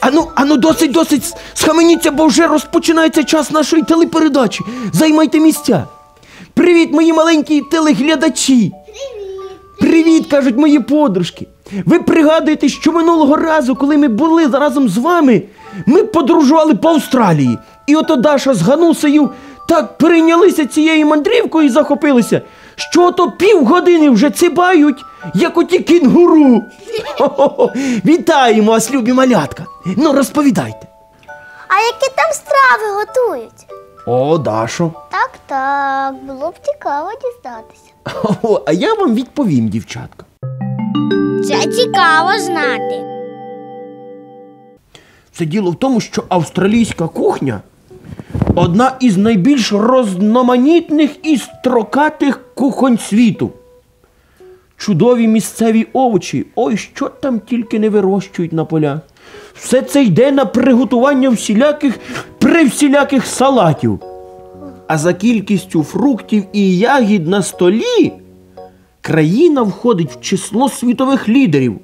Ану, ану, досить, досить. Схаменіться, бо вже розпочинається час нашої телепередачі. Займайте місця. Привіт, мої маленькі телеглядачі. Привіт, кажуть мої подружки. Ви пригадуєте, що минулого разу, коли ми були разом з вами, ми подорожували по Австралії. І ото Даша з Ганусею так перейнялися цією мандрівкою і захопилися, що ото півгодини вже цибають, як оті кінгуру. Хо-хо-хо. Вітаємо вас, любі малятка. Ну, розповідайте. А які там страви готують? О, Дашо. Так, так, було б цікаво дізнатися. О, а я вам відповім, дівчатка. Це цікаво знати. Це діло в тому, що австралійська кухня одна із найбільш розноманітних і строкатих кухонь світу. Чудові місцеві овочі, ой, що там тільки не вирощують на полях. Все це йде на приготування всіляких привсіляких салатів. А за кількістю фруктів і ягід на столі країна входить в число світових лідерів.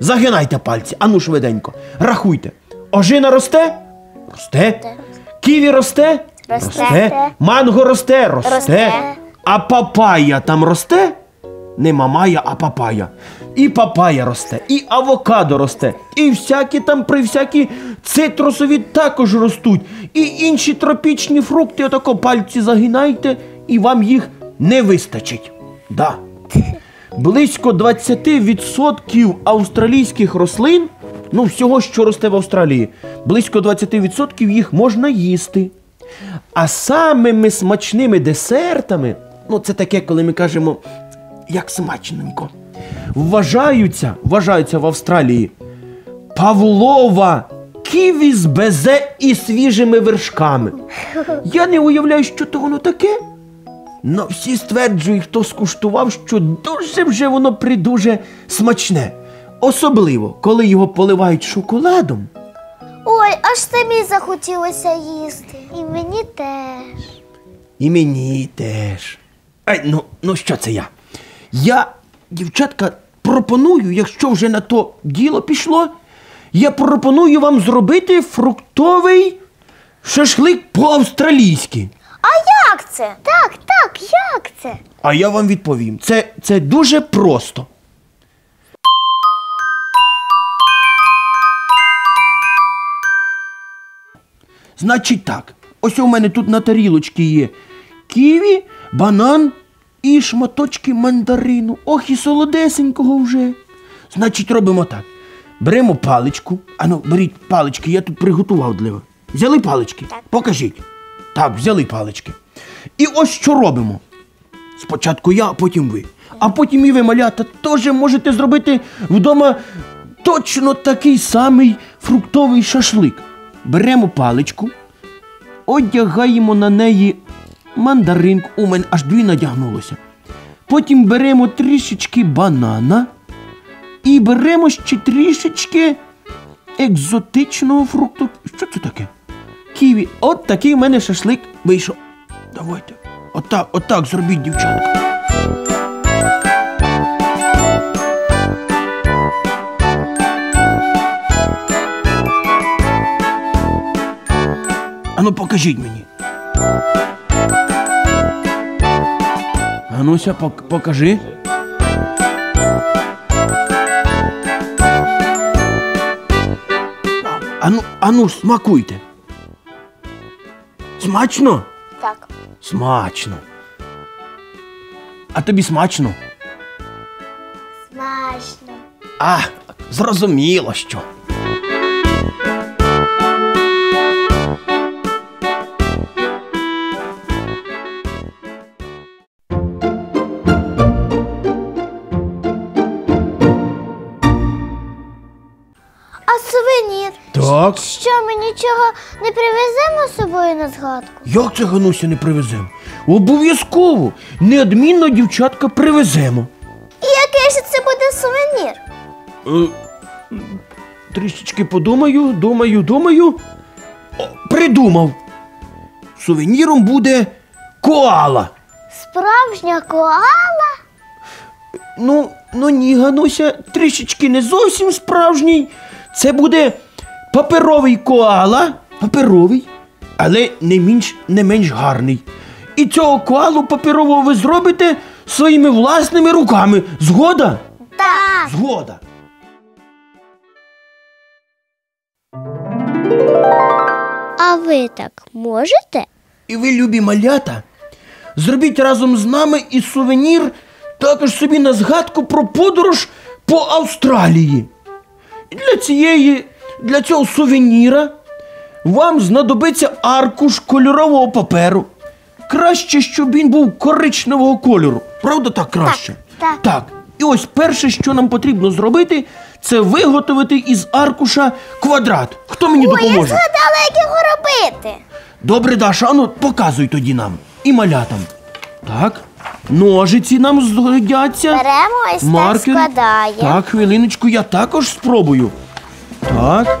Загинайте пальці, ану швиденько. Рахуйте. Ожина росте? Росте. Ківі росте? Росте. Манго росте? Росте. Росте. А папая там росте? Не мамая, а папая. І папая росте, і авокадо росте, і всякі там при всякі цитрусові також ростуть, і інші тропічні фрукти, отако пальці загинайте, і вам їх не вистачить. Да. Близько 20% австралійських рослин, ну всього, що росте в Австралії, близько 20% їх можна їсти. А самими смачними десертами, ну це таке, коли ми кажемо, як смачненько, вважаються, вважаються в Австралії Павлова ківі з безе і свіжими вершками. Я не уявляю, що то воно таке. Но всі стверджують, хто скуштував, що дуже вже воно придуже смачне. Особливо, коли його поливають шоколадом. Ой, аж самі захотілося їсти. І мені теж. І мені теж. Ай, ну, ну що це я? Я, дівчатка, пропоную, якщо вже на то діло пішло, я пропоную вам зробити фруктовий шашлик по-австралійськи. А як це? Так, так, як це? А я вам відповім. Це, це дуже просто. Значить так, ось у мене тут на тарілочці є ківі, банан і шматочки мандарину. Ох, і солодесенького вже. Значить, робимо так. Беремо паличку. Ану, беріть палички, я тут приготував для вас. Взяли палички? Так. Покажіть. Так, взяли палички. І ось що робимо. Спочатку я, а потім ви. А потім і ви, малята, теж можете зробити вдома точно такий самий фруктовий шашлик. Беремо паличку, одягаємо на неї мандаринку. У мене аж дві надягнулося. Потім беремо трішечки банана і беремо ще трішечки екзотичного фрукту. Що це таке? Ківі. От такий в мене шашлик вийшов. Давайте. Отак, отак зробіть, дівчатка. Ану, покажіть мені. Ануся, пок- покажи. Ану, ану, смакуйте. Смачно? Так. Смачно. А тобі смачно? Смачно. А, зрозуміло що. Так. Що ми нічого не привеземо з собою на згадку? Як це Гануся не привеземо? Обов'язково, неодмінно дівчатка привеземо. І який же це буде сувенір? Е, трішечки подумаю, думаю, думаю. О, придумав. Сувеніром буде коала. Справжня коала? Ну, ну ні, Гануся, трішечки не зовсім справжній. Це буде паперовий коала, паперовий, але не менш, не менш гарний. І цього коалу паперового ви зробите своїми власними руками. Згода? Так. Згода. А ви так можете? І ви, любі малята, зробіть разом з нами і сувенір також собі на згадку про подорож по Австралії. І для цієї, для цього сувеніра вам знадобиться аркуш кольорового паперу. Краще, щоб він був коричневого кольору. Правда, так краще? так. Так. І ось перше, що нам потрібно зробити, це виготовити із аркуша квадрат. Хто мені Ой, я згадала, як його робити. Добре, Даша, ану показуй тоді нам і малятам. Так, ножиці нам згодяться. Беремо ось так Маркер. складаємо. Так, хвилиночку, я також спробую. Так.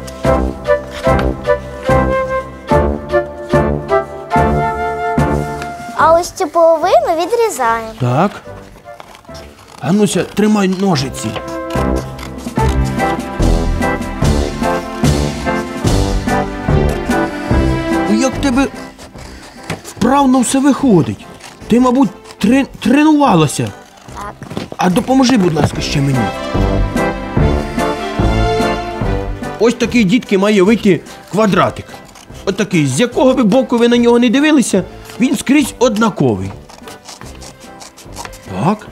А ось цю половину відрізаємо. Так. Ануся, тримай ножиці. Як в тебе вправно все виходить. Ти, мабуть, тре- тренувалася. Так. А допоможи, будь ласка, ще мені. Ось такий дітки має вийти квадратик. От такий, з якого би боку ви на нього не дивилися, він скрізь однаковий. Так.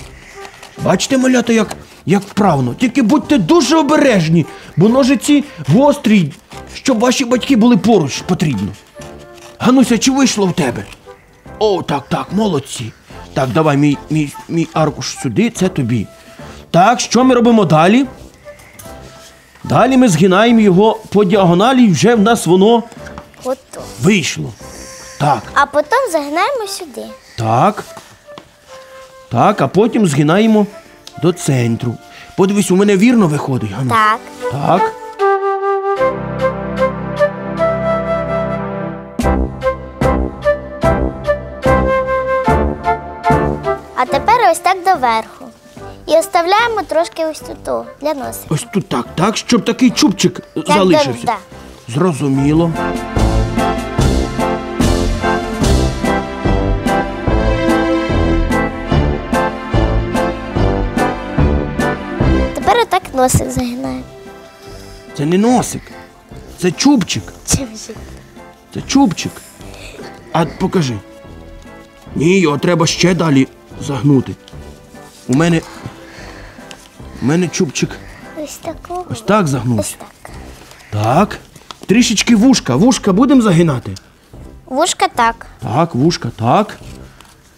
Бачите, малята, як, як вправно. Тільки будьте дуже обережні, бо ножиці гострі, щоб ваші батьки були поруч потрібно. Гануся, чи вийшло в тебе? О, так, так, молодці. Так, давай мій, мій, мій аркуш сюди, це тобі. Так, що ми робимо далі? Далі ми згинаємо його по діагоналі, і вже в нас воно Готово. вийшло. Так, А потім загинаємо сюди. так. Так, а потім згинаємо до центру. Подивись, у мене вірно виходить, Гану. Так. Так. А тепер ось так доверху. І оставляємо трошки ось тут о, для носика. Ось тут так, так, щоб такий чубчик Так, залишився. да, Зрозуміло. Тепер отак носик загинаємо. Це не носик, це чубчик. Чим же? Це чубчик. А покажи. Ні, його треба ще далі загнути. У мене. У мене чубчик Ось такого. ось так Ось загнувся. так. Так. Трішечки вушка. Вушка будемо загинати. Вушка так. Так, вушка так.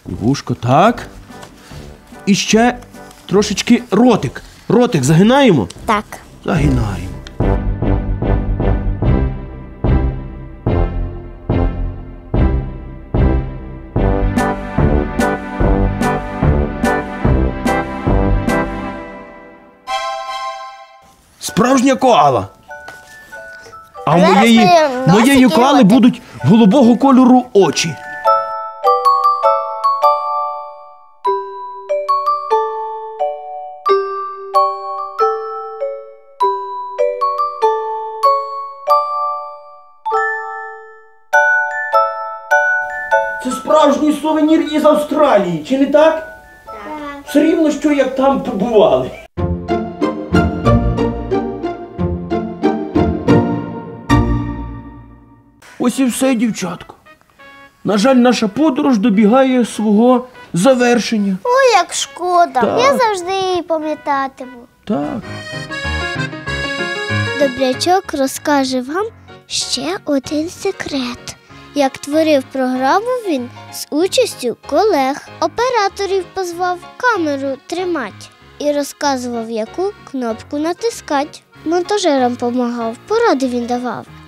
І вушко так. І ще трошечки ротик. Ротик загинаємо? Так. Загинаємо. Справжня коала. А в моєї, моєї коали будуть голубого кольору очі. Це справжній сувенір із Австралії, чи не так? Так. Все рівно, що як там побували. Ось і все, дівчатко. На жаль, наша подорож добігає свого завершення. Ой, як шкода. Так. Я завжди її пам'ятатиму. Так. Добрячок розкаже вам ще один секрет. Як творив програму він з участю колег, операторів позвав камеру тримати і розказував, яку кнопку натискати. монтажерам помагав, поради він давав.